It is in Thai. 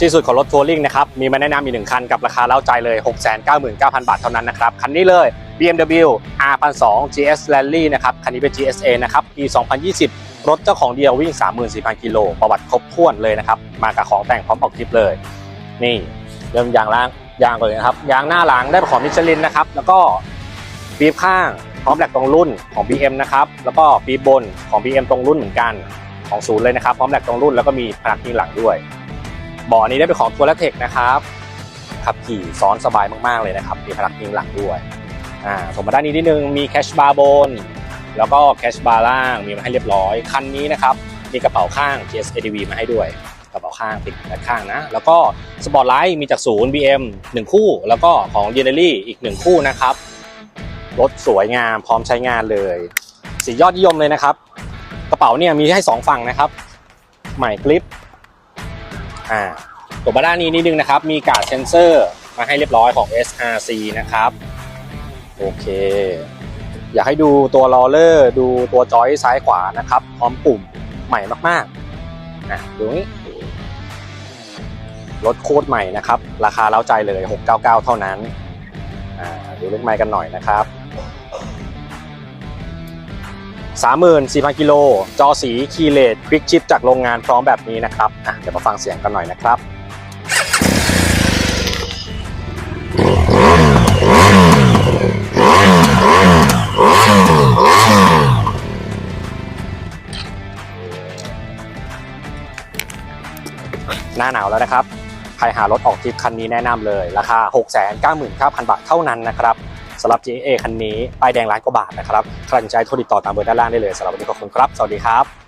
ที่สุดของรถทัวริงนะครับ มีมาแนะนำอีกหนึ่งคันกับราคาเล้าใจเลย 699,000 บาทเท่านั้นนะครับ คันนี้เลย BMW R1200 GS Rally นะครับ คันนี้เป็น GSA นะครับ ปี 2020 รถเจ้าของเดียววิ่ง 34,000 กิโล ประวัติครบถ้วนเลยนะครับ มากับของแต่งพร้อมออกทริปเลย นี่เริ่มยางล่างยางก่อนเลยนะครับ ยางหน้าหลังได้ของมิชลินนะครับ แล้วก็ปีบข้างพร้อมแหลกตรงรุ่นของ BM นะครับ แล้วก็ปีบบนของ BM ตรงรุ่นเหมือนกัน ของศูนย์เลยนะครับ พร้อมแหลกตรงรุ่นแล้วก็มีพนักพิงหลังด้วย บาะนี้ได้เป็นของทัวร์และเทคนะครับขับขี่ซ้อนสบายมากๆเลยนะครับมีพนักพิงหลังด้วยอ่าผมมาด้านนี้นิดนึงมีแคชบาร์บนแล้วก็แคชบาร์ล่างมีมาให้เรียบร้อย คันนี้นะครับมีกระเป๋าข้าง GS ADV มาให้ด้วยกระเป๋าข้างติดด้านข้างนะ แล้วก็สปอร์ตไลท์มีจากศูนย์ BM 1 คู่ แล้วก็ของ g e n e r y อีก 1 คู่นะครับ รถสวยงามพร้อมใช้งานเลย สียอดนิยมเลยนะครับ กระเป๋าเนี่ยมีให้ 2 ฝั่งนะครับ ใหม่กลิป อ่าตัวบ้านนี้นิดนึงนะครับ มีการ์ดเซนเซอร์มาให้เรียบร้อยของ SRC นะครับ โอเค อยากให้ดูตัวลอเลอร์ดูตัวจอยซ้ายขวานะครับ พร้อมปุ่มใหม่มากๆอะดูนี้รถโคตรใหม่นะครับ ราคาเล้าใจเลย 699 เท่านั้น อ่าดูเลขไมล์กันหน่อยนะครับ 34,000 กิโล จอสีคีเลตควิกชิปจากโรงงานพร้อมแบบนี้นะครับอะเดี๋ยวมาฟังเสียงกันหน่อยนะครับหน้าหนาวแล้วนะครับ ใครหารถออกทริปคันนี้แนะนำเลย ราคา 699,000 บาทเท่านั้นนะครับ สำหรับ GA คันนี้ป้ายแดงล้านกว่าบาทนะครับใครสนใจโทรติดต่อตามเบอร์ด้านล่างได้เลยสำหรับวันนี้ขอบคุณครับ สวัสดีครับ